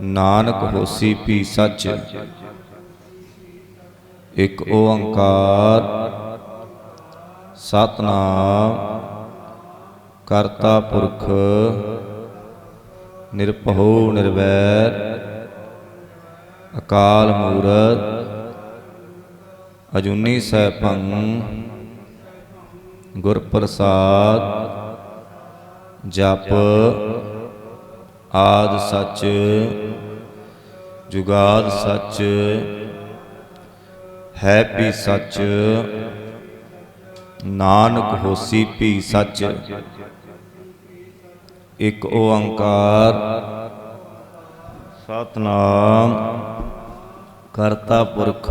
ਨਾਨਕ ਹੋਸੀ ਭੀ ਸੱਚ। ਇੱਕ ਓੰਕਾਰ। ਸਤਨਾਮ। ਕਰਤਾ ਪੁਰਖ। ਨਿਰਭਉ ਨਿਰਵੈਰ। ਅਕਾਲ ਮੂਰਤ। ਅਜੂਨੀ ਸੈਭੰ। ਗੁਰ ਪ੍ਰਸਾਦ ਜਪ। ਆਦ ਸੱਚ, ਜੁਗਾਦ ਸੱਚ, ਹੈ ਵੀ ਸੱਚ, ਨਾਨਕ ਹੋਸੀ ਵੀ ਸੱਚ। ਇੱਕ ਓੰਕਾਰ, ਸਤਨਾਮ ਕਰਤਾ ਪੁਰਖ,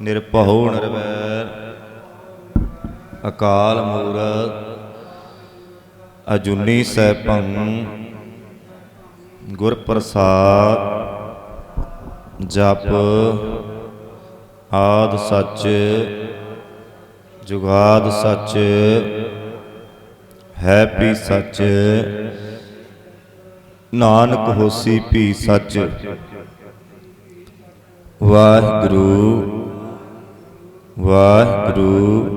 ਨਿਰਭਉ ਨਿਰਵੈਰ, ਅਕਾਲ ਮੂਰਤ ਅਜੂਨੀ ਸੈਭੰ ਗੁਰ ਪ੍ਰਸਾਦ ਜਪ ਆਦ ਸੱਚ ਜੁਗਾਦ ਸੱਚ ਹੈ ਵੀ ਸੱਚ ਨਾਨਕ ਹੋਸੀ ਵੀ ਸੱਚ ਵਾਹਿਗੁਰੂ ਵਾਹਿਗੁਰੂ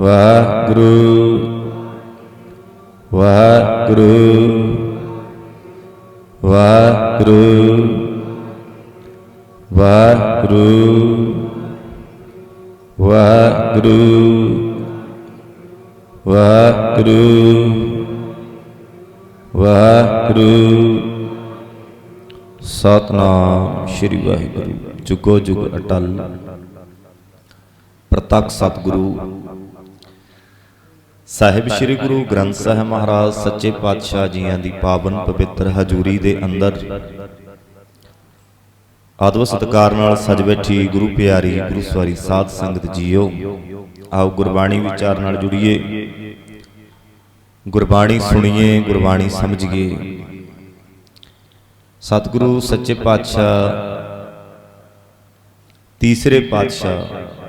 ਵਾਹਿਗੁਰੂ ਵਾਹਿਗੁਰੂ ਵਾਹਿਗੁਰੂ ਵਾਹਿਗੁਰੂ ਵਾਹਿਗੁਰੂ ਵਾਹਿਗੁਰੂ ਵਾਹਿਗੁਰੂ। ਸਤਨਾਮ ਸ੍ਰੀ ਵਾਹਿਗੁਰੂ। ਜੁਗੋ ਜੁਗ ਅਟਲ। ਪ੍ਰਤੱਖ ਸਤਿਗੁਰੂ ਸਾਹਿਬ ਸ੍ਰੀ ਗੁਰੂ ਗ੍ਰੰਥ ਸਾਹਿਬ ਮਹਾਰਾਜ ਸੱਚੇ ਪਾਤਸ਼ਾਹ ਜੀਆਂ ਦੀ ਪਾਵਨ ਪਵਿੱਤਰ ਹਜ਼ੂਰੀ ਦੇ ਅੰਦਰ। ਆਦਵ ਸਤਕਾਰ ਨਾਲ ਸਜ ਬੈਠੀ ਗੁਰੂ ਪਿਆਰੀ ਗੁਰੂ ਸਵਾਰੀ ਸਾਧ ਸੰਗਤ ਜੀਓ। ਆਓ ਗੁਰਬਾਣੀ ਵਿਚਾਰ ਨਾਲ ਜੁੜੀਏ। ਗੁਰਬਾਣੀ ਸੁਣੀਏ ਗੁਰਬਾਣੀ ਸਮਝੀਏ ਸਤਿਗੁਰੂ ਸੱਚੇ ਪਾਤਸ਼ਾਹ। ਤੀਸਰੇ ਪਾਤਸ਼ਾਹ।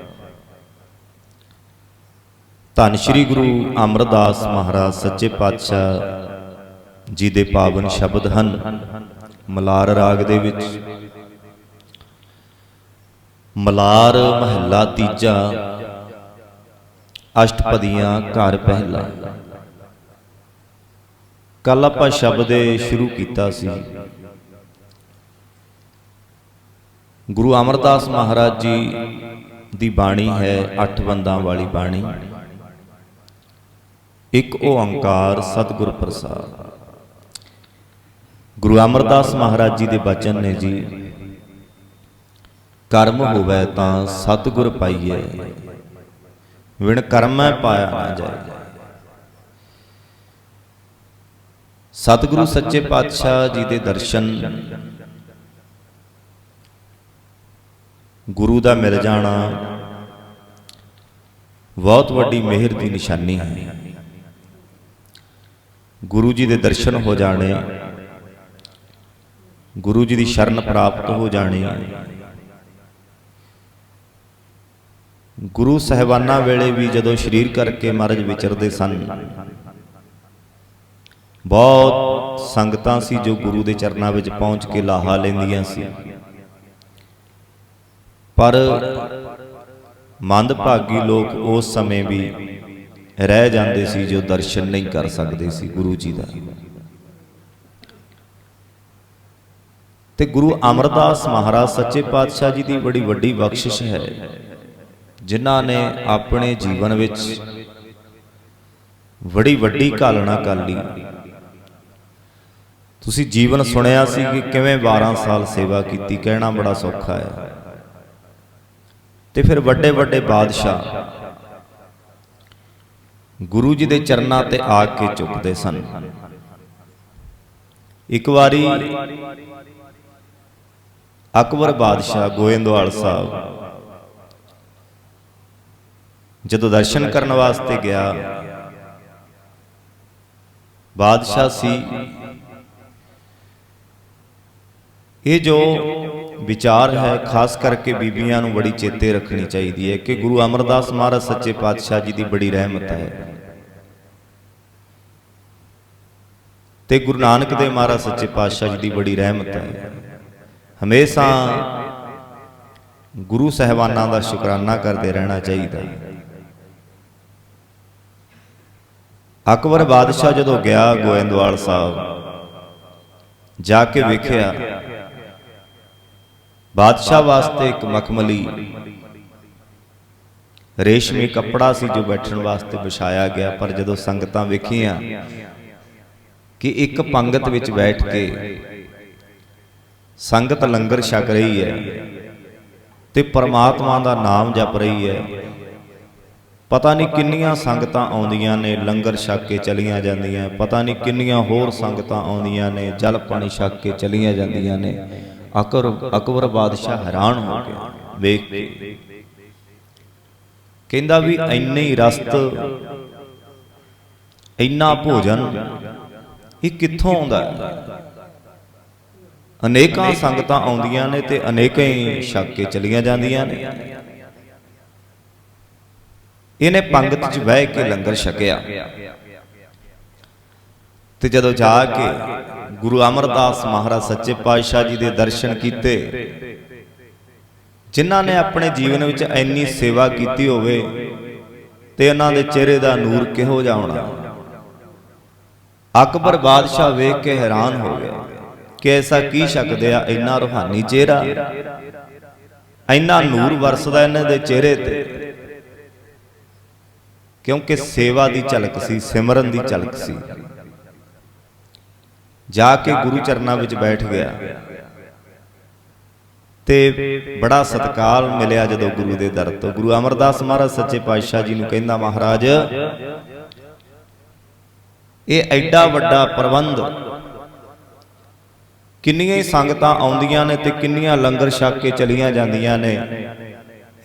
ਧੰਨ ਸ਼੍ਰੀ ਗੁਰੂ ਅਮਰਦਾਸ ਮਹਾਰਾਜ ਸੱਚੇ ਪਾਤਸ਼ਾਹ ਜੀ ਦੇ ਪਾਵਨ ਸ਼ਬਦ ਹਨ। ਮਲਾਰ ਰਾਗ ਦੇ ਵਿੱਚ, ਮਲਾਰ ਮਹੱਲਾ ਤੀਜਾ, ਅਸ਼ਟਪਦੀਆਂ ਘਰ ਪਹਿਲਾ। ਕੱਲ ਆਪਾਂ ਸ਼ਬਦ ਸ਼ੁਰੂ ਕੀਤਾ ਸੀ। ਗੁਰੂ ਅਮਰਦਾਸ ਮਹਾਰਾਜ ਜੀ ਦੀ ਬਾਣੀ ਹੈ ਅੱਠ ਬੰਦਾਂ ਵਾਲੀ ਬਾਣੀ। ਇੱਕ ਓੰਕਾਰ ਸਤਿਗੁਰ ਪ੍ਰਸਾਦ। ਗੁਰੂ ਅਮਰਦਾਸ ਮਹਾਰਾਜ ਜੀ ਦੇ ਬਚਨ ਨੇ ਜੀ ਕਰਮ ਹੋਵੇ ਤਾਂ ਸਤਿਗੁਰ ਪਾਈਏ ਵਿਣ ਕਰਮੈ ਪਾਇਆ ਨਾ ਜਾਏ। ਸਤਿਗੁਰੂ ਸੱਚੇ ਪਾਤਸ਼ਾਹ ਜੀ ਦੇ ਦਰਸ਼ਨ ਗੁਰੂ ਦਾ ਮਿਲ ਜਾਣਾ ਬਹੁਤ ਵੱਡੀ ਮਿਹਰ ਦੀ ਨਿਸ਼ਾਨੀ ਹੈ। ਗੁਰੂ ਜੀ ਦੇ ਦਰਸ਼ਨ ਹੋ ਜਾਣੇ, ਗੁਰੂ ਜੀ ਦੀ ਸ਼ਰਨ ਪ੍ਰਾਪਤ ਹੋ ਜਾਣੀ। ਗੁਰੂ ਸਹਿਬਾਨਾਂ ਵੇਲੇ ਵੀ ਜਦੋਂ ਸ਼ਰੀਰ ਕਰਕੇ ਮਹਾਰਾਜ ਵਿਚਰਦੇ ਸਨ, ਬਹੁਤ ਸੰਗਤਾਂ ਸੀ ਜੋ ਗੁਰੂ ਦੇ ਚਰਨਾਂ ਵਿੱਚ ਪਹੁੰਚ ਕੇ ਲਾਹਾ ਲੈਂਦੀਆਂ ਸੀ। ਪਰ ਮੰਦਭਾਗੀ ਲੋਕ ਉਸ ਸਮੇਂ ਵੀ ਰਹਿ ਜਾਂਦੇ ਸੀ ਜੋ ਦਰਸ਼ਨ ਨਹੀਂ ਕਰ ਸਕਦੇ ਸੀ ਗੁਰੂ ਜੀ ਦਾ। ਤੇ ਗੁਰੂ ਅਮਰਦਾਸ ਮਹਾਰਾਜ ਸੱਚੇ ਪਾਤਸ਼ਾਹ ਜੀ ਦੀ ਬੜੀ ਵੱਡੀ ਬਖਸ਼ਿਸ਼ ਹੈ, ਜਿਨ੍ਹਾਂ ਨੇ ਆਪਣੇ ਜੀਵਨ ਵਿੱਚ ਬੜੀ ਵੱਡੀ ਘਾਲਣਾ ਕਰ ਲਈ। ਤੁਸੀਂ ਜੀਵਨ ਸੁਣਿਆ ਸੀ ਕਿ ਕਿਵੇਂ 12 ਸਾਲ ਸੇਵਾ ਕੀਤੀ, ਕਹਿਣਾ ਬੜਾ ਸੌਖਾ ਹੈ। ਤੇ ਫਿਰ ਵੱਡੇ ਵੱਡੇ ਬਾਦਸ਼ਾਹ ਗੁਰੂ ਜੀ ਦੇ ਚਰਨਾਂ ਤੇ ਆ ਕੇ ਝੁਕਦੇ ਸਨ। ਇੱਕ ਵਾਰੀ ਅਕਬਰ ਬਾਦਸ਼ਾਹ ਗੋਇੰਦਵਾਲ ਸਾਹਿਬ ਜਦੋਂ ਦਰਸ਼ਨ ਕਰਨ ਵਾਸਤੇ ਗਿਆ, ਬਾਦਸ਼ਾਹ ਸੀ। ਇਹ ਜੋ ਵਿਚਾਰ ਹੈ, ਖਾਸ ਕਰਕੇ ਬੀਬੀਆਂ ਨੂੰ ਬੜੀ ਚੇਤੇ ਰੱਖਣੀ ਚਾਹੀਦੀ ਹੈ ਕਿ ਗੁਰੂ ਅਮਰਦਾਸ ਮਹਾਰਾਜ ਸੱਚੇ ਪਾਤਸ਼ਾਹ ਜੀ ਦੀ ਬੜੀ ਰਹਿਮਤ ਹੈ। ਤੇ ਗੁਰੂ ਨਾਨਕ ਦੇਵ ਮਹਾਰਾਜ ਸੱਚੇ ਪਾਤਸ਼ਾਹ ਜੀ ਦੀ ਬੜੀ ਰਹਿਮਤ ਹੈ। ਹਮੇਸ਼ਾ ਗੁਰੂ ਸਹਿਬਾਨਾਂ ਦਾ ਸ਼ੁਕਰਾਨਾ ਕਰਦੇ ਰਹਿਣਾ ਚਾਹੀਦਾ। ਅਕਬਰ ਬਾਦਸ਼ਾਹ ਜਦੋਂ ਗਿਆ ਗੋਇੰਦਵਾਲ ਸਾਹਿਬ, ਜਾ ਕੇ ਵੇਖਿਆ ਬਾਦਸ਼ਾਹ ਵਾਸਤੇ ਇੱਕ ਮਖਮਲੀ। ਰੇਸ਼ਮੀ ਕੱਪੜਾ ਸੀ ਜੋ ਬੈਠਣ ਵਾਸਤੇ ਵਿਛਾਇਆ ਗਿਆ, ਪਰ ਜਦੋਂ ਸੰਗਤਾਂ ਵੇਖੀਆਂ ਕਿ ਇੱਕ ਪੰਗਤ ਵਿੱਚ ਬੈਠ ਕੇ ਸੰਗਤ ਲੰਗਰ ਛਕ ਰਹੀ ਹੈ ਤੇ ਪਰਮਾਤਮਾ ਦਾ ਨਾਮ ਜਪ ਰਹੀ ਹੈ, ਪਤਾ ਨਹੀਂ ਕਿੰਨੀਆਂ ਸੰਗਤਾਂ ਆਉਂਦੀਆਂ ਨੇ, ਲੰਗਰ ਛਕ ਕੇ ਚਲੀਆਂ ਜਾਂਦੀਆਂ, ਪਤਾ ਨਹੀਂ ਕਿੰਨੀਆਂ ਹੋਰ ਸੰਗਤਾਂ ਆਉਂਦੀਆਂ ਨੇ, ਜਲ ਪਾਣੀ ਛਕ ਕੇ ਚਲੀਆਂ ਜਾਂਦੀਆਂ ਨੇ। ਅਕਬਰ ਅਕਬਰ ਬਾਦਸ਼ਾਹ ਹੈਰਾਨ ਹੋ ਗਿਆ। ਵੇਖ ਕੇ। ਕਹਿੰਦਾ ਵੀ ਇੰਨੇ ਹੀ ਰਸਤ, ਇੰਨਾ ਭੋਜਨ ਇਹ ਕਿੱਥੋਂ ਆਉਂਦਾ ਹੈ? ਅਨੇਕਾਂ ਸੰਗਤਾਂ ਆਉਂਦੀਆਂ ਨੇ ਤੇ ਅਨੇਕਾਂ ਹੀ ਛੱਕ ਕੇ ਚਲੀਆਂ ਜਾਂਦੀਆਂ ਨੇ। ਇਹਨੇ ਪੰਗਤ 'ਚ ਬਹਿ ਕੇ ਲੰਗਰ ਛਕਿਆ। ਤੇ ਜਦੋਂ ਜਾ ਕੇ ਗੁਰੂ ਅਮਰਦਾਸ ਮਹਾਰਾਜ ਸੱਚੇ ਪਾਤਸ਼ਾਹ ਜੀ ਦੇ ਦਰਸ਼ਨ ਕੀਤੇ ਜਿਨ੍ਹਾਂ ਨੇ ਆਪਣੇ ਜੀਵਨ ਵਿੱਚ ਇੰਨੀ ਸੇਵਾ ਕੀਤੀ ਹੋਵੇ ਤੇ ਉਹਨਾਂ ਦੇ ਚਿਹਰੇ ਦਾ ਨੂਰ ਕਿਹੋ ਜਿਹਾ ਹੋਣਾ। ਅਕਬਰ ਬਾਦਸ਼ਾਹ ਵੇਖ ਕੇ ਹੈਰਾਨ ਹੋ ਗਿਆ ਕਿ ਐਸਾ ਕੀ ਸ਼ਕਦੇ ਆ ਇੰਨਾ ਰੂਹਾਨੀ ਚਿਹਰਾ। ਇੰਨਾ ਨੂਰ ਵਰਸਦਾ ਇਹਨਾਂ ਦੇ ਚਿਹਰੇ ਤੇ ਕਿਉਂਕਿ ਸੇਵਾ ਦੀ ਝਲਕ ਸੀ ਸਿਮਰਨ ਦੀ ਝਲਕ ਸੀ। ਜਾ ਕੇ ਗੁਰੂ ਚਰਨਾਂ ਵਿੱਚ ਬੈਠ ਗਿਆ। ਤੇ ਬੜਾ ਸਤਕਾਰ ਮਿਲਿਆ ਜਦੋਂ ਗੁਰੂ ਦੇ ਦਰ ਤੋਂ। ਗੁਰੂ ਅਮਰਦਾਸ ਮਹਾਰਾਜ ਸੱਚੇ ਪਾਤਸ਼ਾਹ ਜੀ ਨੂੰ ਕਹਿੰਦਾ, ਮਹਾਰਾਜ, ਇਹ ਐਡਾ ਵੱਡਾ ਪ੍ਰਬੰਧ ਕਿੰਨੀਆਂ ਹੀ ਸੰਗਤਾਂ ਆਉਂਦੀਆਂ ਨੇ ਤੇ ਕਿੰਨੀਆਂ ਲੰਗਰ ਛਕ ਕੇ ਚਲੀਆਂ ਜਾਂਦੀਆਂ ਨੇ।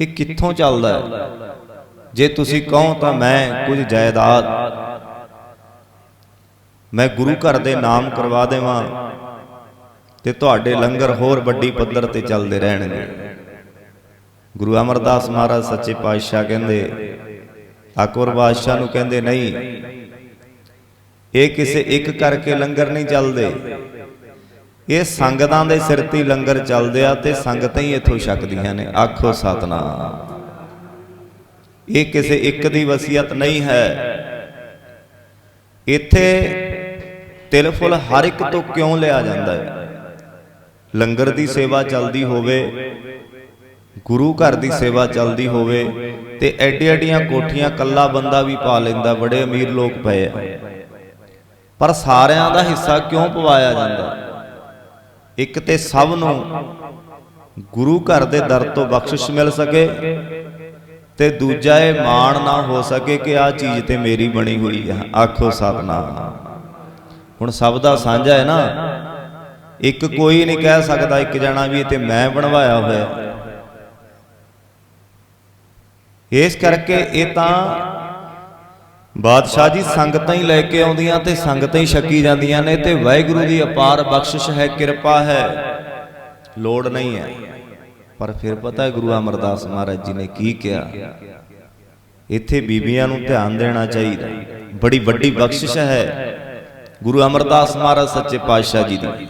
ਇਹ ਕਿੱਥੋਂ ਚੱਲਦਾ ਹੈ? ਜੇ ਤੁਸੀਂ ਕਹੋ ਤਾਂ ਮੈਂ ਕੁਝ ਜਾਇਦਾਦ ਮੈਂ ਗੁਰੂ ਘਰ ਦੇ ਨਾਮ ਕਰਵਾ ਦੇਵਾਂ ਤੇ ਤੁਹਾਡੇ ਲੰਗਰ ਹੋਰ ਵੱਡੀ ਪੱਧਰ ਤੇ ਚੱਲਦੇ ਰਹਿਣਗੇ। ਗੁਰੂ ਅਮਰਦਾਸ ਮਹਾਰਾਜ ਸੱਚੇ ਪਾਤਸ਼ਾਹ ਕਹਿੰਦੇ ਅਕਬਰ ਬਾਦਸ਼ਾਹ ਨੂੰ ਕਹਿੰਦੇ, ਨਹੀਂ, ਇਹ ਕਿਸੇ ਇੱਕ ਕਰਕੇ ਲੰਗਰ ਨਹੀਂ ਚੱਲਦੇ। ਇਹ ਸੰਗਤਾਂ ਦੇ ਸਿਰ ਤੇ ਲੰਗਰ ਚੱਲਦੇ ਆ ਤੇ ਸੰਗਤਾਂ ਹੀ ਇੱਥੋਂ ਛਕਦੀਆਂ ਨੇ। ਆਖੋ ਸਤਨਾਮ। ਇਹ ਕਿਸੇ ਇੱਕ ਦੀ ਵਸੀਅਤ ਨਹੀਂ ਹੈ। ਇੱਥੇ ਤਿਲ ਫੁੱਲ ਹਰ ਇੱਕ ਤੋਂ ਕਿਉਂ ਲਿਆ ਜਾਂਦਾ ਹੈ? ਲੰਗਰ ਦੀ ਸੇਵਾ ਚੱਲਦੀ ਹੋਵੇ, ਗੁਰੂ ਘਰ ਦੀ ਸੇਵਾ ਚੱਲਦੀ ਹੋਵੇ ਤੇ ਐਡੀ ਐਡੀਆਂ ਕੋਠੀਆਂ ਕੱਲਾ ਬੰਦਾ ਵੀ ਪਾ ਲੈਂਦਾ, ਬੜੇ ਅਮੀਰ ਲੋਕ ਪਏ ਆ। ਪਰ ਸਾਰਿਆਂ ਦਾ ਹਿੱਸਾ ਕਿਉਂ ਪਵਾਇਆ ਜਾਂਦਾ? ਇੱਕ ਤੇ ਸਭ ਨੂੰ ਗੁਰੂ ਘਰ ਦੇ ਦਰ ਤੋਂ ਬਖਸ਼ਿਸ਼ ਮਿਲ ਸਕੇ ਤੇ ਦੂਜਾ ਇਹ ਮਾਣ ਨਾ ਹੋ ਸਕੇ ਕਿ ਆ ਚੀਜ਼ ਤੇ ਮੇਰੀ ਬਣੀ ਹੋਈ ਹੈ ਆਖੋ ਸਤਨਾਮ। ਹੁਣ ਸਭ ਦਾ ਸਾਂਝਾ ਹੈ ਨਾ। ਇੱਕ ਕੋਈ ਨਹੀਂ ਕਹਿ ਸਕਦਾ ਇੱਕ ਜਣਾ ਵੀ ਇਹ ਤੇ ਮੈਂ ਬਣਵਾਇਆ ਹੋਇਆ। ਇਸ ਕਰਕੇ ਇਹ ਤਾਂ ਬਾਦਸ਼ਾਹ ਜੀ ਸੰਗਤਾਂ ਹੀ ਲੈ ਕੇ ਆਉਂਦੀਆਂ ਤੇ ਸੰਗਤਾਂ ਹੀ ਛਕੀ ਜਾਂਦੀਆਂ ਨੇ ਤੇ ਵਾਹਿਗੁਰੂ ਦੀ ਅਪਾਰ ਬਖਸ਼ਿਸ਼ ਹੈ ਕਿਰਪਾ ਹੈ। ਲੋੜ ਨਹੀਂ ਹੈ। ਪਰ ਫਿਰ ਪਤਾ ਹੈ ਗੁਰੂ ਅਮਰਦਾਸ ਮਹਾਰਾਜ ਜੀ ਨੇ ਕੀ ਕਿਹਾ? ਇੱਥੇ ਬੀਬੀਆਂ ਨੂੰ ਧਿਆਨ ਦੇਣਾ ਚਾਹੀਦਾ। ਬੜੀ ਵੱਡੀ ਬਖਸ਼ਿਸ਼ ਹੈ। ਗੁਰੂ ਅਮਰਦਾਸ ਮਹਾਰਾਜ ਸੱਚੇ ਪਾਤਸ਼ਾਹ ਜੀ ਦੀ।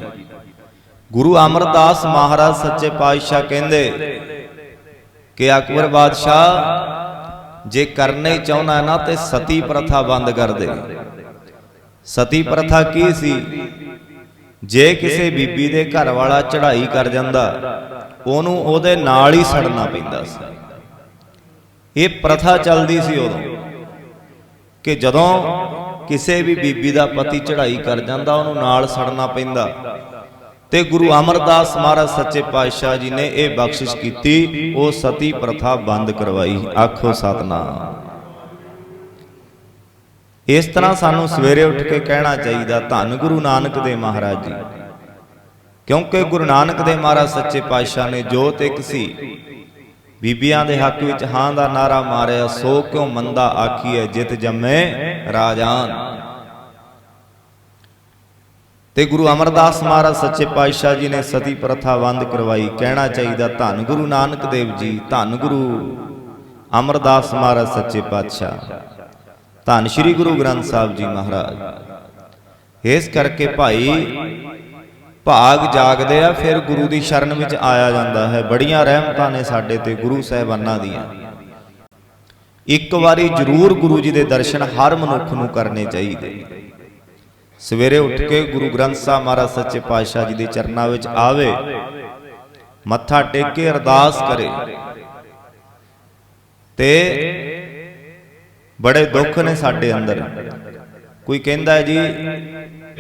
ਗੁਰੂ ਅਮਰਦਾਸ ਮਹਾਰਾਜ ਸੱਚੇ ਪਾਤਸ਼ਾਹ ਕਹਿੰਦੇ ਕਿ ਅਕਬਰ ਬਾਦਸ਼ਾਹ, ਜੇ ਕਰਨਾ ਚਾਹੁੰਦਾ ਨਾ ਤੇ ਸਤੀ ਪ੍ਰਥਾ ਬੰਦ ਕਰ ਦੇ। ਸਤੀ ਪ੍ਰਥਾ ਕੀ ਸੀ? ਜੇ ਕਿਸੇ ਬੀਬੀ ਦੇ ਘਰ ਵਾਲਾ ਚੜ੍ਹਾਈ ਕਰ ਜਾਂਦਾ, ਉਹਨੂੰ ਉਹਦੇ ਨਾਲ ਹੀ ਸੜਨਾ ਪੈਂਦਾ ਸੀ। ਇਹ ਪ੍ਰਥਾ ਚੱਲਦੀ ਸੀ ਉਦੋਂ ਕਿ ਜਦੋਂ ਕਿਸੇ ਵੀ ਬੀਬੀ ਦਾ ਪਤੀ ਚੜ੍ਹਾਈ ਕਰ ਜਾਂਦਾ ਉਹਨੂੰ ਨਾਲ ਸੜਨਾ ਪੈਂਦਾ। ਤੇ ਗੁਰੂ ਅਮਰਦਾਸ ਮਹਾਰਾਜ ਸੱਚੇ ਪਾਤਸ਼ਾਹ ਜੀ ਨੇ ਇਹ ਬਖਸ਼ਿਸ਼ ਕੀਤੀ ਉਹ ਸਤੀ ਪ੍ਰਥਾ ਬੰਦ ਕਰਵਾਈ। ਆਖੋ ਸਤਨਾਮ। ਇਸ ਤਰ੍ਹਾਂ ਸਾਨੂੰ ਸਵੇਰੇ ਉੱਠ ਕੇ ਕਹਿਣਾ ਚਾਹੀਦਾ ਧੰਨ ਗੁਰੂ ਨਾਨਕ ਦੇ ਮਹਾਰਾਜ ਜੀ। ਕਿਉਂਕਿ ਗੁਰੂ ਨਾਨਕ ਦੇ ਮਹਾਰਾਜ ਸੱਚੇ ਪਾਤਸ਼ਾਹ ਨੇ ਜੋਤ ਇੱਕ ਸੀ। ਬੀਬੀਆਂ ਦੇ ਹੱਕ ਵਿੱਚ ਹਾਂ ਦਾ ਨਾਰਾ ਮਾਰਿਆ, ਸੋ ਕਿਉ ਮੰਦਾ ਆਖੀਐ, ਜਿਤ ਜੰਮੇ ਰਾਜਾਨ। ਤੇ ਗੁਰੂ ਅਮਰਦਾਸ ਮਹਾਰਾਜ ਸੱਚੇ ਪਾਤਸ਼ਾਹ ਜੀ ਨੇ ਸਤੀ ਪ੍ਰਥਾ ਬੰਦ ਕਰਵਾਈ। ਕਹਿਣਾ ਚਾਹੀਦਾ, ਧੰਨ ਗੁਰੂ ਨਾਨਕ ਦੇਵ ਜੀ, ਧੰਨ ਗੁਰੂ ਅਮਰਦਾਸ ਮਹਾਰਾਜ ਸੱਚੇ ਪਾਤਸ਼ਾਹ। ਧੰਨ ਸ੍ਰੀ ਗੁਰੂ ਗ੍ਰੰਥ ਸਾਹਿਬ ਜੀ ਮਹਾਰਾਜ। ਇਸ ਕਰਕੇ ਭਾਈ ਭਾਗ ਜਾਗਦੇ ਆ, ਫਿਰ ਗੁਰੂ ਦੀ ਸ਼ਰਨ ਵਿੱਚ ਆਇਆ ਜਾਂਦਾ ਹੈ। ਬੜੀਆਂ ਰਹਿਮਤਾਂ ਨੇ ਸਾਡੇ ਤੇ ਗੁਰੂ ਸਾਹਿਬਾਨਾਂ ਦੀਆਂ। ਇੱਕ ਵਾਰੀ ਜ਼ਰੂਰ ਗੁਰੂ ਜੀ ਦੇ ਦਰਸ਼ਨ ਹਰ ਮਨੁੱਖ ਨੂੰ ਕਰਨੇ ਚਾਹੀਦੇ। ਸਵੇਰੇ ਉੱਠ ਕੇ ਗੁਰੂ ਗ੍ਰੰਥ ਸਾਹਿਬ ਮਹਾਰਾਜ ਸੱਚੇ ਪਾਤਸ਼ਾਹ ਜੀ ਦੇ ਚਰਨਾਂ ਵਿੱਚ ਆਵੇ, ਮੱਥਾ ਟੇਕ ਕੇ ਅਰਦਾਸ ਕਰੇ। ਤੇ ਬੜੇ ਦੁੱਖ ਨੇ ਸਾਡੇ ਅੰਦਰ। ਕੋਈ ਕਹਿੰਦਾ ਜੀ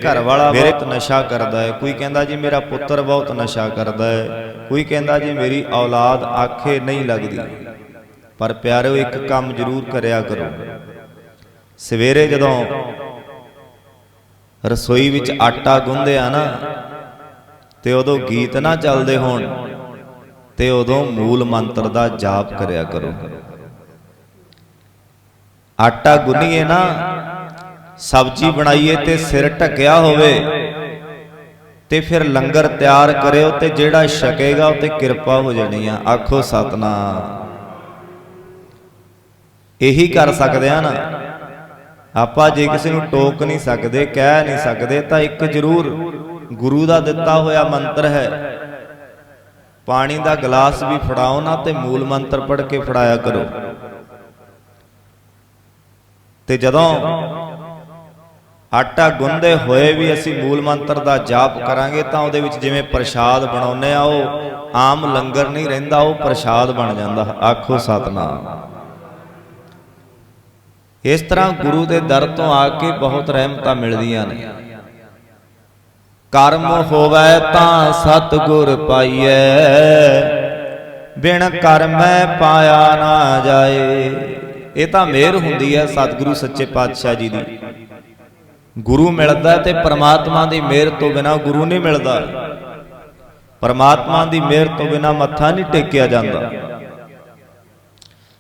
ਘਰ ਵਾਲਾ ਬਹੁਤ ਨਸ਼ਾ ਕਰਦਾ ਹੈ। ਕੋਈ ਕਹਿੰਦਾ ਜੀ ਮੇਰਾ ਪੁੱਤਰ ਬਹੁਤ ਨਸ਼ਾ ਕਰਦਾ ਹੈ। ਕੋਈ ਕਹਿੰਦਾ ਜੀ ਮੇਰੀ ਔਲਾਦ ਆਖੇ ਨਹੀਂ ਲੱਗਦੀ। ਪਰ ਪਿਆਰਿਓ ਇੱਕ ਕੰਮ ਜ਼ਰੂਰ ਕਰਿਆ ਕਰੋ। ਸਵੇਰੇ ਜਦੋਂ ਰਸੋਈ ਵਿੱਚ ਆਟਾ ਗੁੰਨਦੇ ਆ ਨਾ ਤੇ ਉਦੋਂ ਗੀਤ ਨਾ ਚੱਲਦੇ ਹੋਣ ਤੇ ਉਦੋਂ ਮੂਲ ਮੰਤਰ ਦਾ ਜਾਪ ਕਰਿਆ ਕਰੋ। ਆਟਾ ਗੁੰਨੀਏ ਨਾ ਸਬਜ਼ੀ ਬਣਾਈਏ ਤੇ ਸਿਰ ਢੱਕਿਆ ਹੋਵੇ ਤੇ ਫਿਰ ਲੰਗਰ ਤਿਆਰ ਕਰਿਓ ਤੇ ਜਿਹੜਾ ਛਕੇਗਾ ਉਹ ਤੇ ਕਿਰਪਾ ਹੋ ਜਾਣੀ ਆ। ਆਖੋ ਸਤਨਾਮ। ਇਹੀ ਕਰ ਸਕਦੇ ਆ ਨਾ। ਆਪਾਂ ਜੇ ਕਿਸੇ ਨੂੰ ਟੋਕ ਨਹੀਂ ਸਕਦੇ, ਕਹਿ ਨਹੀਂ ਸਕਦੇ, ਤਾਂ ਇੱਕ ਜ਼ਰੂਰ ਗੁਰੂ ਦਾ ਦਿੱਤਾ ਹੋਇਆ ਮੰਤਰ ਹੈ। ਪਾਣੀ ਦਾ ਗਲਾਸ ਵੀ ਫੜਾਓ ਨਾ ਤੇ ਮੂਲ ਮੰਤਰ ਪੜ੍ਹ ਕੇ ਫੜਾਇਆ ਕਰੋ। ਤੇ ਜਦੋਂ ਆਟਾ ਗੁੰਦੇ ਹੋਏ ਵੀ ਅਸੀਂ ਮੂਲ ਮੰਤਰ ਦਾ ਜਾਪ ਕਰਾਂਗੇ ਤਾਂ ਉਹਦੇ ਵਿੱਚ ਜਿਵੇਂ ਪ੍ਰਸ਼ਾਦ ਬਣਾਉਨੇ ਆ, ਉਹ ਆਮ ਲੰਗਰ ਨਹੀਂ ਰਹਿੰਦਾ, ਉਹ ਪ੍ਰਸ਼ਾਦ ਬਣ ਜਾਂਦਾ। ਆਖੋ ਸਤਨਾਮ। ਇਸ ਤਰ੍ਹਾਂ ਗੁਰੂ ਦੇ ਦਰ ਤੋਂ ਆ ਕੇ ਬਹੁਤ ਰਹਿਮਤਾਂ ਮਿਲਦੀਆਂ ਨੇ। ਕਰਮ ਹੋਵੇ ਤਾਂ ਸਤਗੁਰ ਪਾਈਐ, ਬਿਨ ਕਰਮੈ ਪਾਇਆ ਨਾ ਜਾਏ। ਇਹ ਤਾਂ ਮਿਹਰ ਹੁੰਦੀ ਹੈ ਸਤਿਗੁਰੂ ਸੱਚੇ ਪਾਤਸ਼ਾਹ ਜੀ ਦੀ। ਗੁਰੂ ਮਿਲਦਾ ਤੇ ਪਰਮਾਤਮਾ ਦੀ ਮਿਹਰ ਤੋਂ ਬਿਨਾ ਗੁਰੂ ਨਹੀਂ ਮਿਲਦਾ। ਪਰਮਾਤਮਾ ਦੀ ਮਿਹਰ ਤੋਂ ਬਿਨਾ ਮੱਥਾ ਨਹੀਂ ਟੇਕਿਆ ਜਾਂਦਾ।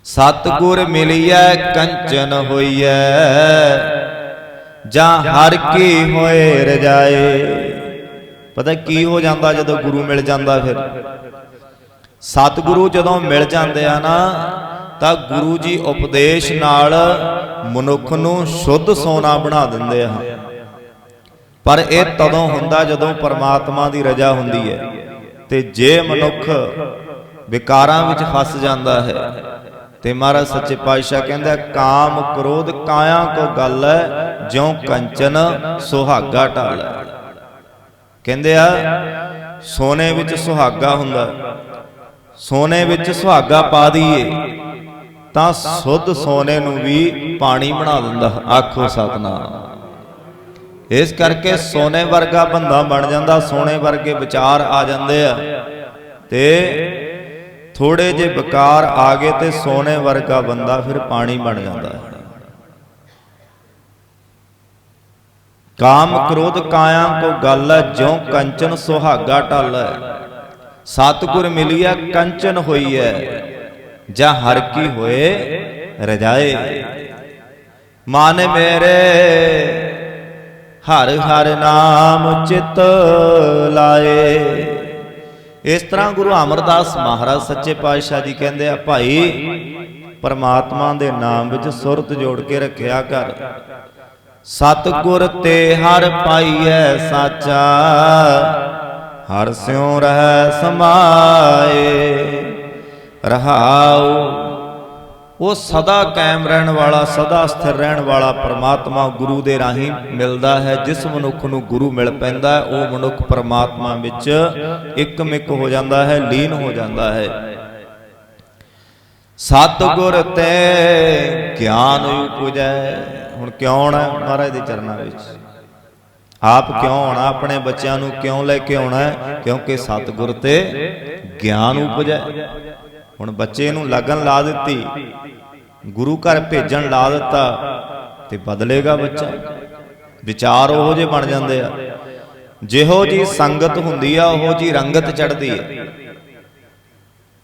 ਸਤਗੁਰ ਮਿਲਿਐ, ਕੰਚਨ ਹੋਈਐ, ਜਾਂ ਹਰ ਕੀ ਹੋਏ ਰਜਾਏ। ਪਤਾ ਕੀ ਹੋ ਜਾਂਦਾ ਜਦੋਂ ਗੁਰੂ ਮਿਲ ਜਾਂਦਾ ਫਿਰ? ਸਤਿਗੁਰੂ ਜਦੋਂ ਮਿਲ ਜਾਂਦੇ ਆ ਨਾ, ਤਾਂ ਗੁਰੂ ਜੀ ਉਪਦੇਸ਼ ਨਾਲ ਮਨੁੱਖ ਨੂੰ ਸ਼ੁੱਧ ਸੋਨਾ ਬਣਾ ਦਿੰਦੇ ਆ। ਪਰ ਇਹ ਤਦੋਂ ਹੁੰਦਾ ਜਦੋਂ ਪਰਮਾਤਮਾ ਦੀ ਰਜ਼ਾ ਹੁੰਦੀ ਹੈ ਤੇ ਜੇ ਮਨੁੱਖ ਵਿਕਾਰਾਂ ਵਿੱਚ ਫਸ ਜਾਂਦਾ ਹੈ ਤੇ ਮਹਾਰਾਜ ਸੱਚੇ ਪਾਤਸ਼ਾਹ ਕਹਿੰਦਾ ਕਾਮ ਕ੍ਰੋਧ ਕਾਇਆ ਕੋ ਗੱਲ ਹੈ, ਜਿਉ ਕੰਚਨ ਸੁਹਾਗਾ ਢਾਲ ਕਹਿੰਦੇ ਆ, ਸੋਨੇ ਵਿੱਚ ਸੁਹਾਗਾ ਹੁੰਦਾ। ਸੋਨੇ ਵਿੱਚ ਸੁਹਾਗਾ ਪਾ ਦਈਏ। ਤਾਂ ਸੁੱਧ ਸੋਨੇ ਨੂੰ ਵੀ ਪਾਣੀ ਬਣਾ ਦਿੰਦਾ। ਆਖੋ ਸਤਨਾਮ। ਇਸ ਕਰਕੇ ਸੋਨੇ ਵਰਗਾ ਬੰਦਾ ਬਣ ਜਾਂਦਾ, ਸੋਨੇ ਵਰਗੇ ਵਿਚਾਰ ਆ ਜਾਂਦੇ ਆ। ਤੇ ਥੋੜੇ ਜੇ ਵਿਕਾਰ ਆ ਗਏ ਤੇ ਸੋਨੇ ਵਰਗਾ ਬੰਦਾ ਫਿਰ ਪਾਣੀ ਬਣ ਜਾਂਦਾ ਹੈ। ਕਾਮ ਕ੍ਰੋਧ ਕਾਇਆ ਕੋ ਗੱਲ ਹੈ, ਜਿਉ ਕੰਚਨ ਸੁਹਾਗਾ ਟਲ ਹੈ। ਸਤਿਗੁਰ ਮਿਲਿਆ, ਕੰਚਨ ਹੋਈ ਹੈ। ਜਾਂ ਹਰ ਕੀ ਹੋਏ ਰਜਾਏ। ਮਨ ਮੇਰੇ, ਹਰ ਹਰ ਨਾਮ ਚਿਤ ਲਾਏ। ਇਸ ਤਰ੍ਹਾਂ ਗੁਰੂ ਅਮਰਦਾਸ ਮਹਾਰਾਜ ਸੱਚੇ ਪਾਤਸ਼ਾਹ ਜੀ ਕਹਿੰਦੇ ਆ, ਭਾਈ, ਪਰਮਾਤਮਾ ਦੇ ਨਾਮ ਵਿੱਚ ਸੁਰਤ ਜੋੜ ਕੇ ਰੱਖਿਆ ਕਰ। ਸਤਿਗੁਰ ਤੇ ਹਰ ਪਾਈਐ ਸਾਚਾ, ਹਰ ਸਿਉ ਰਹਿ ਸਮਾਏ। ਰਹਾਉ। ਉਹ ਸਦਾ ਕਾਇਮ ਰਹਿਣ ਵਾਲਾ, ਸਦਾ ਸਥਿਰ ਰਹਿਣ ਵਾਲਾ ਪਰਮਾਤਮਾ ਗੁਰੂ ਦੇ ਰਾਹੀਂ ਮਿਲਦਾ ਹੈ। ਜਿਸ ਮਨੁੱਖ ਨੂੰ ਗੁਰੂ ਮਿਲ ਪੈਂਦਾ ਹੈ, ਉਹ ਮਨੁੱਖ ਪਰਮਾਤਮਾ ਵਿੱਚ ਇੱਕਮਿਕ ਹੋ ਜਾਂਦਾ ਹੈ, ਲੀਨ ਹੋ ਜਾਂਦਾ ਹੈ। ਸਤਿਗੁਰ ਤੇ ਗਿਆਨ ਉਪਜੈ। ਹੁਣ ਕਿਉਂ ਆਉਣਾ ਮਹਾਰਾਜ ਦੇ ਚਰਨਾਂ ਵਿੱਚ? ਆਪ ਕਿਉਂ ਆਉਣਾ? ਆਪਣੇ ਬੱਚਿਆਂ ਨੂੰ ਕਿਉਂ ਲੈ ਕੇ ਆਉਣਾ ਕਿਉਂਕਿ ਸਤਿਗੁਰ ਤੇ ਗਿਆਨ ਉਪਜੈ। ਹੁਣ ਬੱਚੇ ਨੂੰ ਲਗਨ ਲਾ ਦਿੱਤੀ। ਗੁਰੂ ਘਰ ਭੇਜਣ ਲਾ ਦਿੱਤਾ ਤੇ ਬਦਲੇਗਾ ਬੱਚਾ। ਵਿਚਾਰ ਉਹੋ ਜਿਹੇ ਬਣ ਜਾਂਦੇ ਆ। ਜਿਹੋ ਜੀ ਸੰਗਤ ਹੁੰਦੀ ਆ, ਉਹੋ ਜੀ ਰੰਗਤ ਚੜਦੀ ਆ।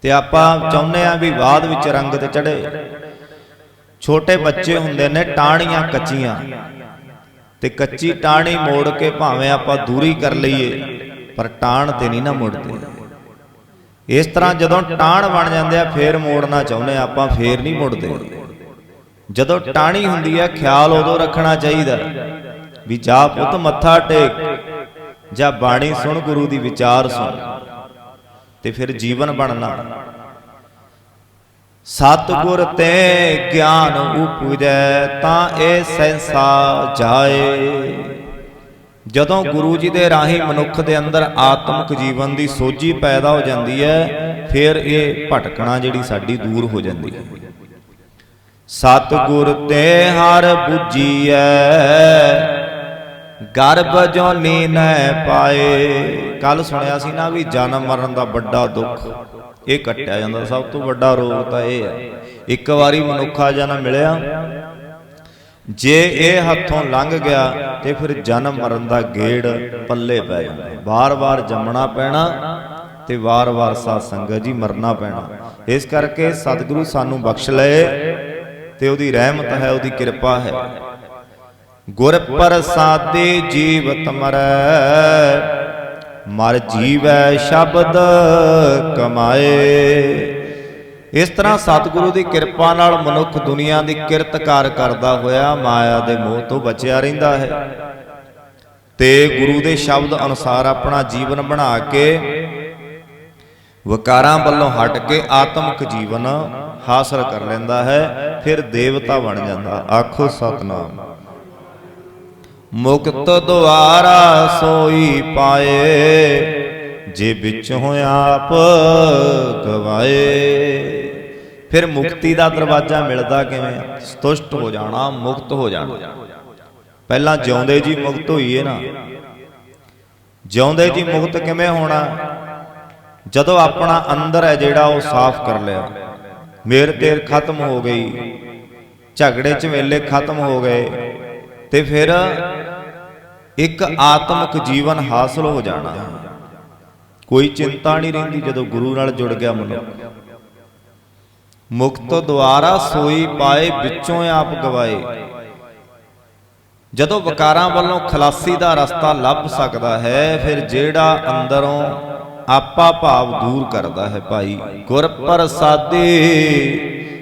ਤੇ ਆਪਾਂ ਚਾਹੁੰਦੇ ਆ ਵੀ ਬਾਅਦ ਵਿੱਚ ਰੰਗਤ ਚੜੇ ਛੋਟੇ ਬੱਚੇ ਹੁੰਦੇ ਨੇ, ਟਾਹਣੀਆਂ ਕੱਚੀਆਂ। ਤੇ ਕੱਚੀ ਟਾਹਣੀ ਮੋੜ ਕੇ ਭਾਵੇਂ ਆਪਾਂ ਦੂਰੀ ਕਰ ਲਈਏ, ਪਰ ਟਾਹਣ ਤੇ ਨਹੀਂ ਨਾ ਮੁੜਦੇ। ਇਸ ਤਰ੍ਹਾਂ ਜਦੋਂ ਟਾਹਣ ਬਣ ਜਾਂਦੇ ਆ, ਫੇਰ ਮੋੜਨਾ ਚਾਹੁੰਦੇ ਆ, ਆਪਾਂ ਫੇਰ ਨਹੀਂ ਮੁੜਦੇ। ਜਦੋਂ ਟਾਹਣੀ ਹੁੰਦੀ ਆ, ਖਿਆਲ ਉਦੋਂ ਰੱਖਣਾ ਚਾਹੀਦਾ। ਵੀ ਜਾ ਪੁੱਤ ਮੱਥਾ ਟੇਕ, ਜਾਂ ਬਾਣੀ ਸੁਣ, ਗੁਰੂ ਦੀ ਵਿਚਾਰ ਸੁਣ, ਤੇ ਫਿਰ ਜੀਵਨ ਬਣਨਾ। ਸਤਿਗੁਰ ਤੇ ਗਿਆਨ ਉਪਜੈ, ਤਾਂ ਇਹ ਸੈਂਸਾ ਜਾਏ। ਜਦੋਂ ਗੁਰੂ ਜੀ ਦੇ ਰਾਹੀਂ ਮਨੁੱਖ ਦੇ ਅੰਦਰ ਆਤਮਿਕ ਜੀਵਨ ਦੀ ਸੋਝੀ ਪੈਦਾ ਹੋ ਜਾਂਦੀ ਹੈ, ਫਿਰ ਇਹ ਭਟਕਣਾ ਜਿਹੜੀ ਸਾਡੀ ਦੂਰ ਹੋ ਜਾਂਦੀ ਹੈ। ਸਤਿਗੁਰ ਤੇ ਹਰ 부ਜੀਐ ਗਰਭ ਜੋਨੀ ਨੈ ਪਾਏ। ਕੱਲ ਸੁਣਿਆ ਸੀ ਨਾ ਵੀ ਜਨਮ ਮਰਨ ਦਾ ਵੱਡਾ ਦੁੱਖ। ਇਹ ਕੱਟਿਆ ਜਾਂਦਾ, ਸਭ ਤੋਂ ਵੱਡਾ ਰੋਗ ਤਾਂ ਇਹ ਹੈ। ਇੱਕ ਵਾਰੀ ਮਨੁੱਖਾ ਜਨਮ ਮਿਲਿਆ ਜੇ ਇਹ ਹੱਥੋਂ ਲੰਘ ਗਿਆ ਤੇ ਫਿਰ ਜਨਮ ਮਰਨ ਦਾ ਗੇੜ ਪੱਲੇ ਪੈ ਜਾਂਦਾ। ਵਾਰ-ਵਾਰ ਜੰਮਣਾ ਪੈਣਾ ਤੇ ਵਾਰ-ਵਾਰ ਸਾਧ ਸੰਗਤ ਜੀ ਮਰਨਾ ਪੈਣਾ। ਇਸ ਕਰਕੇ ਸਤਿਗੁਰੂ ਸਾਨੂੰ ਬਖਸ਼ ਲਏ ਤੇ ਉਹਦੀ ਰਹਿਮਤ ਹੈ, ਉਹਦੀ ਕਿਰਪਾ ਹੈ। ਗੁਰ ਪ੍ਰਸਾਦੇ ਜੀਵਤ ਮਰੈ, ਮਰ ਜੀਵੈ ਸ਼ਬਦ ਕਮਾਏ। ਇਸ ਤਰ੍ਹਾਂ ਸਤਿਗੁਰੂ ਦੀ ਕਿਰਪਾ ਨਾਲ ਮਨੁੱਖ ਦੁਨੀਆ ਦੀ ਕਿਰਤਕਾਰ ਕਰਦਾ ਹੋਇਆ ਮਾਇਆ ਦੇ ਮੋਹ ਤੋਂ ਬਚਿਆ ਰਹਿੰਦਾ ਹੈ। ਤੇ ਗੁਰੂ ਦੇ ਸ਼ਬਦ ਅਨੁਸਾਰ ਆਪਣਾ ਜੀਵਨ ਬਣਾ ਕੇ ਵਿਕਾਰਾਂ ਵੱਲੋਂ ਹਟ ਕੇ ਆਤਮਿਕ ਜੀਵਨ ਹਾਸਲ ਕਰ ਲੈਂਦਾ ਹੈ, ਫਿਰ ਦੇਵਤਾ ਬਣ ਜਾਂਦਾ। ਆਖੋ ਸਤਨਾਮ। ਮੁਕਤ ਦੁਆਰਾ ਸੋਈ ਪਾਏ, ਜੇ ਵਿੱਚੋਂ ਆਪ ਗਵਾਏ। ਫਿਰ ਮੁਕਤੀ ਦਾ ਦਰਵਾਜ਼ਾ ਮਿਲਦਾ ਕਿਵੇਂ ਸਤੁਸ਼ਟ ਹੋ ਜਾਣਾ ਮੁਕਤ ਹੋ ਜਾਣਾ। ਪਹਿਲਾਂ ਜਿਉਂਦੇ ਜੀ ਮੁਕਤ ਹੋਈਏ ਨਾ। ਜਿਉਂਦੇ ਜੀ ਮੁਕਤ ਕਿਵੇਂ ਹੋਣਾ? ਜਦੋਂ ਆਪਣਾ ਅੰਦਰ ਹੈ ਜਿਹੜਾ ਉਹ ਸਾਫ਼ ਕਰ ਲਿਆ। ਮੇਰ ਤੇਰ ਖਤਮ ਹੋ ਗਈ। ਝਗੜੇ ਝਵੇਲੇ ਖਤਮ ਹੋ ਗਏ। ਤੇ ਫਿਰ ਇੱਕ ਆਤਮਿਕ ਜੀਵਨ ਹਾਸਲ ਹੋ ਜਾਣਾ। ਕੋਈ ਚਿੰਤਾ ਨਹੀਂ ਰਹਿੰਦੀ ਜਦੋਂ ਗੁਰੂ ਨਾਲ ਜੁੜ ਗਿਆ ਮਨੁੱਖ ਮੁਕਤ ਦੁਆਰਾ ਸੋਈ ਪਾਏ ਵਿੱਚੋਂ ਆਪ ਗਵਾਏ। ਜਦੋਂ ਵਿਕਾਰਾਂ ਵੱਲੋਂ ਖਲਾਸੀ ਦਾ ਰਸਤਾ ਲੱਭ ਸਕਦਾ ਹੈ ਫਿਰ ਜਿਹੜਾ ਅੰਦਰੋਂ ਆਪਾ ਭਾਵ ਦੂਰ ਕਰਦਾ ਹੈ ਭਾਈ ਗੁਰ ਪ੍ਰਸਾਦੇ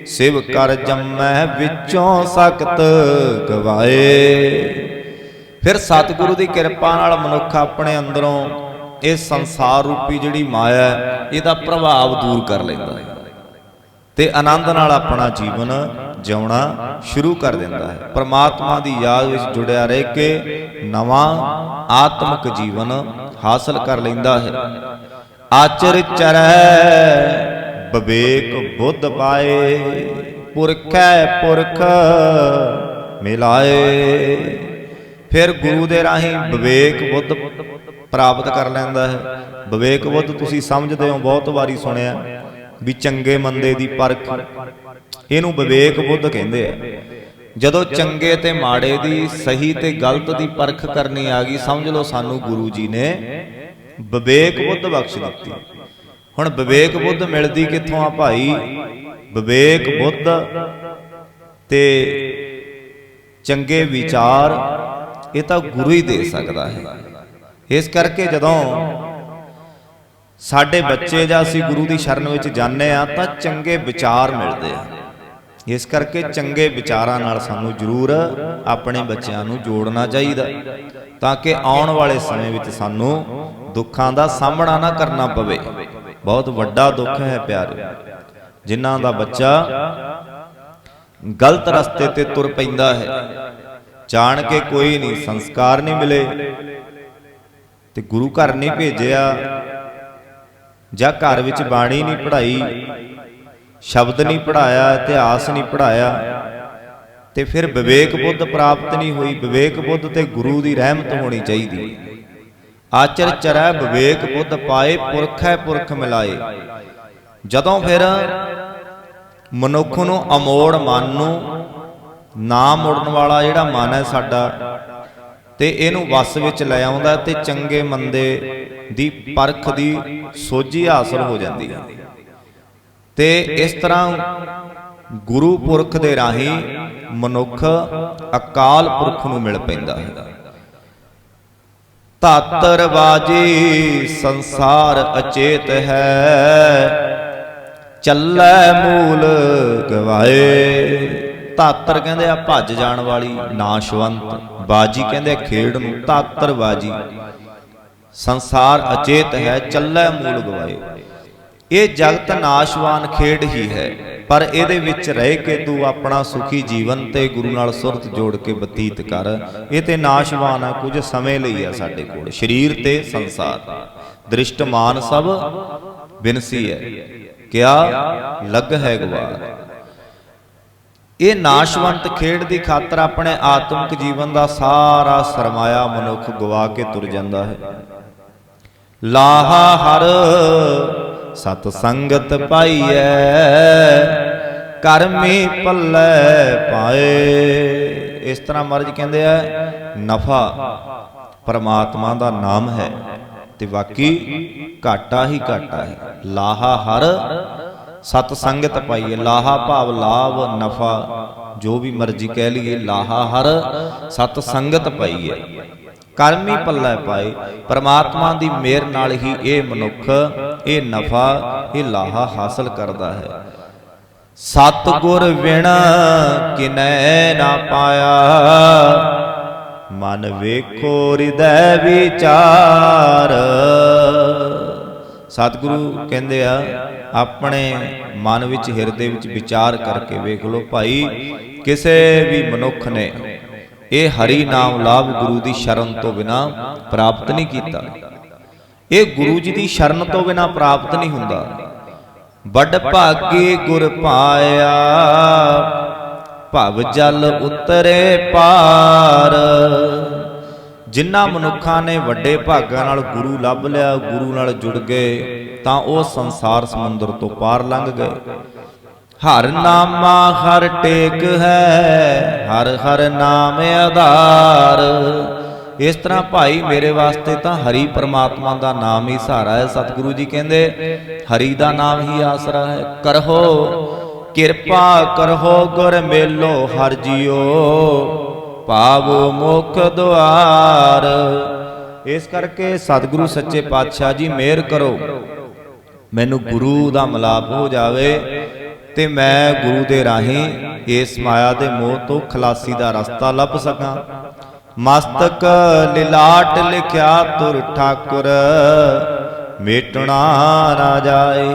ਸਿਵ ਕਰ ਜੰਮੈ ਵਿੱਚੋਂ ਸਖਤ ਗਵਾਏ। ਫਿਰ ਸਤਿਗੁਰੂ ਦੀ ਕਿਰਪਾ ਨਾਲ ਮਨੁੱਖ ਆਪਣੇ ਅੰਦਰੋਂ ਇਹ ਸੰਸਾਰ ਰੂਪੀ ਜਿਹੜੀ ਮਾਇਆ ਹੈ, ਇਹਦਾ ਪ੍ਰਭਾਵ ਦੂਰ ਕਰ ਲੈਂਦਾ ਹੈ। ਤੇ ਆਨੰਦ ਨਾਲ ਆਪਣਾ ਜੀਵਨ ਜਿਉਣਾ ਸ਼ੁਰੂ ਕਰ ਦਿੰਦਾ ਹੈ। ਪਰਮਾਤਮਾ ਦੀ ਯਾਦ ਵਿੱਚ ਜੁੜਿਆ ਰਹਿ ਕੇ ਨਵਾਂ ਆਤਮਿਕ ਜੀਵਨ ਹਾਸਲ ਕਰ ਲੈਂਦਾ ਹੈ। ਆਚਰ ਚਰੈ ਵਿਵੇਕ ਬੁੱਧ ਪਾਏ, ਪੁਰਖੈ ਪੁਰਖ ਮਿਲਾਏ। ਫਿਰ ਗੁਰੂ ਦੇ ਰਾਹੀਂ ਵਿਵੇਕ ਬੁੱਧ ਪ੍ਰਾਪਤ ਕਰ ਲੈਂਦਾ ਹੈ। ਵਿਵੇਕ ਬੁੱਧ ਤੁਸੀਂ ਸਮਝਦੇ ਹੋ, ਬਹੁਤ ਵਾਰੀ ਸੁਣਿਆ। ਵੀ ਚੰਗੇ ਮੰਦੇ ਦੀ ਪਰਖ। ਇਹਨੂੰ ਵਿਵੇਕ ਬੁੱਧ ਕਹਿੰਦੇ ਆ। ਜਦੋਂ ਚੰਗੇ ਤੇ ਮਾੜੇ ਦੀ ਸਹੀ ਤੇ ਗਲਤ ਦੀ ਪਰਖ ਕਰਨੀ ਆ ਗਈ, ਸਮਝ ਲਓ ਸਾਨੂੰ ਗੁਰੂ ਜੀ ਨੇ ਵਿਵੇਕ ਬੁੱਧ ਬਖਸ਼ ਦਿੱਤੀ। ਹੁਣ ਵਿਵੇਕ ਬੁੱਧ ਮਿਲਦੀ ਕਿੱਥੋਂ ਆ ਭਾਈ? ਵਿਵੇਕ ਬੁੱਧ ਤੇ ਚੰਗੇ ਵਿਚਾਰ ਇਹ ਤਾਂ ਗੁਰੂ ਹੀ ਦੇ ਸਕਦਾ ਹੈ। ਇਸ ਕਰਕੇ ਜਦੋਂ ਸਾਡੇ ਬੱਚੇ ਜਾਂ ਅਸੀਂ ਗੁਰੂ ਦੀ ਸ਼ਰਨ ਵਿੱਚ ਜਾਂਦੇ ਆ ਤਾਂ ਚੰਗੇ ਵਿਚਾਰ ਮਿਲਦੇ ਆ। ਇਸ ਕਰਕੇ ਚੰਗੇ ਵਿਚਾਰਾਂ ਨਾਲ ਸਾਨੂੰ ਜ਼ਰੂਰ ਆਪਣੇ ਬੱਚਿਆਂ ਨੂੰ ਜੋੜਨਾ ਚਾਹੀਦਾ। ਤਾਂ ਕਿ ਆਉਣ ਵਾਲੇ ਸਮੇਂ ਵਿੱਚ ਸਾਨੂੰ ਦੁੱਖਾਂ ਦਾ ਸਾਹਮਣਾ ਨਾ ਕਰਨਾ ਪਵੇ। ਬਹੁਤ ਵੱਡਾ ਦੁੱਖ ਹੈ ਪਿਆਰੇ। ਜਿਨ੍ਹਾਂ ਦਾ ਬੱਚਾ ਗਲਤ ਰਸਤੇ ਤੇ ਤੁਰ ਪੈਂਦਾ ਹੈ। ਜਾਣ ਕੇ ਕੋਈ ਨਹੀਂ ਸੰਸਕਾਰ ਨਹੀਂ ਮਿਲੇ। ਤੇ ਗੁਰੂ ਘਰ ਨਹੀਂ ਭੇਜਿਆ। ਜਾਂ ਘਰ ਵਿੱਚ ਬਾਣੀ ਨਹੀਂ ਪੜ੍ਹਾਈ ਸ਼ਬਦ ਨਹੀਂ ਪੜਾਇਆ ਇਤਿਹਾਸ ਨਹੀਂ ਪੜਾਇਆ ਤੇ ਫਿਰ ਵਿਵੇਕ ਬੁੱਧ ਪ੍ਰਾਪਤ ਨਹੀਂ ਹੋਈ ਵਿਵੇਕ ਬੁੱਧ ਤੇ ਗੁਰੂ ਦੀ ਰਹਿਮਤ ਹੋਣੀ ਚਾਹੀਦੀ। ਆਚਰ ਚਰੈ ਵਿਵੇਕ ਬੁੱਧ ਪਾਏ ਪੁਰਖੈ ਪੁਰਖ ਮਿਲਾਏ। ਜਦੋਂ ਫਿਰ ਮਨੁੱਖ ਨੂੰ ਅਮੋੜ ਮਨ ਨੂੰ ਨਾ ਮੁੜਨ ਵਾਲਾ ਜਿਹੜਾ ਮਨ ਹੈ ਸਾਡਾ ਤੇ ਇਹਨੂੰ ਵਸ ਵਿੱਚ ਲੈ ਆਉਂਦਾ ਤੇ ਚੰਗੇ ਮੰਦੇ ਦੀ ਪਰਖ ਦੀ ਸੋਝੀ ਹਾਸਲ ਹੋ ਜਾਂਦੀ ਹੈ ਤੇ ਇਸ ਤਰ੍ਹਾਂ ਗੁਰੂ ਪੁਰਖ ਦੇ ਰਾਹੀਂ ਮਨੁੱਖ ਅਕਾਲ ਪੁਰਖ ਨੂੰ ਮਿਲ ਪੈਂਦਾ ਹੈ। ਧਾਤਰ ਬਾਜੀ ਸੰਸਾਰ ਅਚੇਤ ਹੈ। ਚੱਲੈ ਮੂਲ ਗਵਾਏ। ਧਾਤਰ ਕਹਿੰਦੇ ਆ ਭੱਜ ਜਾਣ ਵਾਲੀ ਨਾਸ਼ਵੰਤ। ਬਾਜੀ ਕਹਿੰਦੇ ਖੇਡ ਨੂੰ ਧਾਤਰ ਬਾਜੀ। ਸੰਸਾਰ ਅਚੇਤ ਹੈ, ਚੱਲੈ ਮੂਲ ਗਵਾਏ। ਇਹ ਜਗਤ ਨਾਸ਼ਵਾਨ ਖੇਡ ਹੀ ਹੈ, ਪਰ ਇਹਦੇ ਵਿੱਚ ਰਹਿ ਕੇ ਤੂੰ ਆਪਣਾ ਸੁਖੀ ਜੀਵਨ ਤੇ ਗੁਰੂ ਨਾਲ ਸੁਰਤ ਜੋੜ ਕੇ ਬਤੀਤ ਕਰ। ਇਹ ਤੇ ਨਾਸ਼ਵਾਨ ਹੈ ਕੁਝ ਸਮੇਂ ਲਈ ਹੈ ਸਾਡੇ ਕੋਲ। ਸਰੀਰ ਤੇ ਸੰਸਾਰ। ਦ੍ਰਿਸ਼ਟਮਾਨ ਸਭ ਬਿਨਸੀ ਹੈ। ਕਿਆ, ਲੱਗ ਹੈ ਗਵਾਰ। ਇਹ ਨਾਸ਼ਵੰਤ ਖੇਡ ਦੀ ਖਾਤਰ ਆਪਣੇ ਆਤਮਿਕ ਜੀਵਨ ਦਾ ਸਾਰਾ ਸਰਮਾਇਆ ਮਨੁੱਖ ਗਵਾ ਕੇ ਤੁਰ ਜਾਂਦਾ ਹੈ। ਲਾਹਾ ਹਰ ਸਤ ਸੰਗਤ ਪਾਈਐ, ਕਰਮੀ ਪੱਲੇ ਪਾਏ। ਇਸ ਤਰ੍ਹਾਂ ਮਰਜ ਕਹਿੰਦੇ ਆ, ਨਫਾ ਪਰਮਾਤਮਾ ਦਾ ਨਾਮ ਹੈ ਤੇ ਬਾਕੀ ਘਾਟਾ ਹੀ ਘਾਟਾ ਹੈ। ਲਾਹਾ ਹਰ ਸਤ ਸੰਗਤ ਪਾਈਏ ਲਾਹਾ ਭਾਵ ਲਾਭ ਨਫਾ, ਜੋ ਵੀ ਮਰਜ਼ੀ ਕਹਿ ਲਈਏ, ਲਾਹਾ ਹਰ ਸਤ ਸੰਗਤ ਪਾਈਏ ਕਰਮੀ ਪੱਲੇ ਪਾਏ ਪਰਮਾਤਮਾ ਦੀ ਮਿਹਰ ਨਾਲ ਹੀ ਇਹ ਮਨੁੱਖ, ਇਹ ਨਫਾ, ਇਹ ਲਾਹਾ ਹਾਸਲ ਕਰਦਾ ਹੈ। ਸਤ ਗੁਰ ਵਿਣ ਕਿਨੈ ਨਾ ਪਾਇਆ, ਮਨ ਵੇਖੋ ਹਿਰਦੈ ਵਿਚਾਰ। ਸਤਿਗੁਰੂ ਕਹਿੰਦੇ ਆ, ਆਪਣੇ ਮਨ ਵਿੱਚ, ਹਿਰਦੇ ਵਿੱਚ ਵਿਚਾਰ ਕਰਕੇ ਵੇਖ ਲਓ ਭਾਈ, ਕਿਸੇ ਵੀ ਮਨੁੱਖ ਨੇ ਇਹ ਹਰੀ ਨਾਮ ਲਾਭ ਗੁਰੂ ਦੀ ਸ਼ਰਨ ਤੋਂ ਬਿਨਾ ਪ੍ਰਾਪਤ ਨਹੀਂ ਕੀਤਾ। ਇਹ ਗੁਰੂ ਜੀ ਦੀ ਸ਼ਰਨ ਤੋਂ ਬਿਨਾ ਪ੍ਰਾਪਤ ਨਹੀਂ ਹੁੰਦਾ। ਵੱਡ ਭਾਗੇ ਗੁਰ ਪਾਇਆ, ਭਵ ਜਲ ਉਤਰੇ ਪਾਰ। ਜਿਨ੍ਹਾਂ ਮਨੁੱਖਾਂ ਨੇ ਵੱਡੇ ਭਾਗਾਂ ਨਾਲ ਗੁਰੂ ਲੱਭ ਲਿਆ, ਗੁਰੂ ਨਾਲ ਜੁੜ ਗਏ, ਤਾਂ ਉਹ ਸੰਸਾਰ ਸਮੁੰਦਰ ਤੋਂ ਪਾਰ ਲੰਘ ਗਏ। ਹਰ ਨਾਮਾ ਹਰ ਟੇਕ ਹੈ, ਹਰ ਹਰ ਨਾਮ ਆਧਾਰ। ਇਸ ਤਰ੍ਹਾਂ ਭਾਈ ਮੇਰੇ ਵਾਸਤੇ ਤਾਂ ਹਰੀ ਪਰਮਾਤਮਾ ਦਾ ਨਾਮ ਹੀ ਸਹਾਰਾ ਹੈ, ਸਤਿਗੁਰੂ ਜੀ ਕਹਿੰਦੇ, ਹਰੀ ਦਾ ਨਾਮ ਹੀ ਆਸਰਾ ਹੈ, ਕਰਹੋ, ਕਿਰਪਾ ਕਰਹੋ, ਗੁਰ ਮੇਲੋ ਹਰ ਜੀਓ। ਪਾਵੋ ਮੁਖ ਦੁਆਰ। ਇਸ ਕਰਕੇ ਸਤਿਗੁਰੂ ਸੱਚੇ ਪਾਤਸ਼ਾਹ ਜੀ, ਮਿਹਰ ਕਰੋ। ਮੈਨੂੰ ਗੁਰੂ ਦਾ ਮਲਾਪ ਹੋ ਜਾਵੇ ਤੇ ਮੈਂ ਗੁਰੂ ਦੇ ਰਾਹੀਂ ਇਸ ਮਾਇਆ ਦੇ ਮੋਹ ਤੋਂ ਖਲਾਸੀ ਦਾ ਰਸਤਾ ਲੱਭ ਸਕਾਂ। ਮਸਤਕ ਲਿਲਾਟ ਲਿਖਿਆ, ਤੁਰ ਠਾਕੁਰ, ਮੇਟਣਾ ਨਾ ਜਾਏ।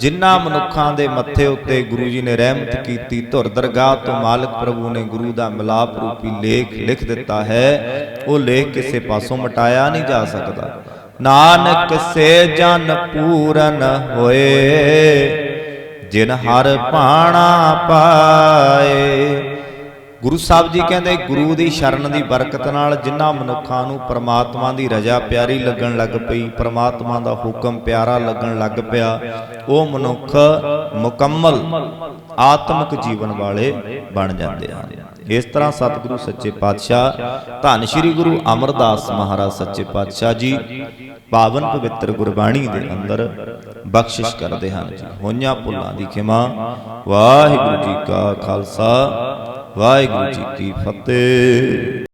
ਜਿਨ੍ਹਾਂ ਮਨੁੱਖਾਂ ਦੇ ਮੱਥੇ ਉੱਤੇ ਗੁਰੂ ਜੀ ਨੇ ਰਹਿਮਤ ਕੀਤੀ, ਧੁਰ ਦਰਗਾਹ ਤੋਂ ਮਾਲਕ ਪ੍ਰਭੂ ਨੇ ਗੁਰੂ ਦਾ ਮਿਲਾਪ ਰੂਪੀ ਲੇਖ ਲਿਖ ਦਿੱਤਾ ਹੈ। ਉਹ ਲੇਖ ਕਿਸੇ ਪਾਸੋਂ ਮਟਾਇਆ ਨਹੀਂ ਜਾ ਸਕਦਾ। ਨਾਨਕ ਸੇ ਜਨ ਪੂਰਨ ਹੋਏ, ਜਿਨ ਹਰ ਪਾਣਾ ਪਾਏ। ਗੁਰੂ ਸਾਹਿਬ ਜੀ ਕਹਿੰਦੇ, ਗੁਰੂ ਦੀ ਸ਼ਰਨ ਦੀ ਬਰਕਤ ਨਾਲ ਜਿਨ੍ਹਾਂ ਮਨੁੱਖਾਂ ਨੂੰ ਪ੍ਰਮਾਤਮਾ ਦੀ ਰਜ਼ਾ ਪਿਆਰੀ ਲੱਗਣ ਲੱਗ ਪਈ, ਪ੍ਰਮਾਤਮਾ ਦਾ ਹੁਕਮ ਪਿਆਰਾ ਲੱਗਣ ਲੱਗ ਪਿਆ, ਉਹ ਮਨੁੱਖ ਮੁਕੰਮਲ ਆਤਮਿਕ ਜੀਵਨ ਵਾਲੇ ਬਣ ਜਾਂਦੇ ਹਨ। ਇਸ ਤਰ੍ਹਾਂ ਸਤਿਗੁਰੂ ਸੱਚੇ ਪਾਤਸ਼ਾਹ, ਧੰਨ ਸ਼੍ਰੀ ਗੁਰੂ ਅਮਰਦਾਸ ਮਹਾਰਾਜ ਸੱਚੇ ਪਾਤਸ਼ਾਹ ਜੀ, ਪਾਵਨ ਪਵਿੱਤਰ ਗੁਰਬਾਣੀ ਦੇ ਅੰਦਰ ਬਖਸ਼ਿਸ਼ ਕਰਦੇ ਹਨ ਜੀ। ਹੋਈਆਂ ਭੁੱਲਾਂ ਦੀ ਖਿਮਾ, ਵਾਹਿਗੁਰੂ ਜੀ ਕਾ ਖਾਲਸਾ ਵਾਹਿਗੁਰੂ ਜੀ ਕੀ ਫਤਿਹ।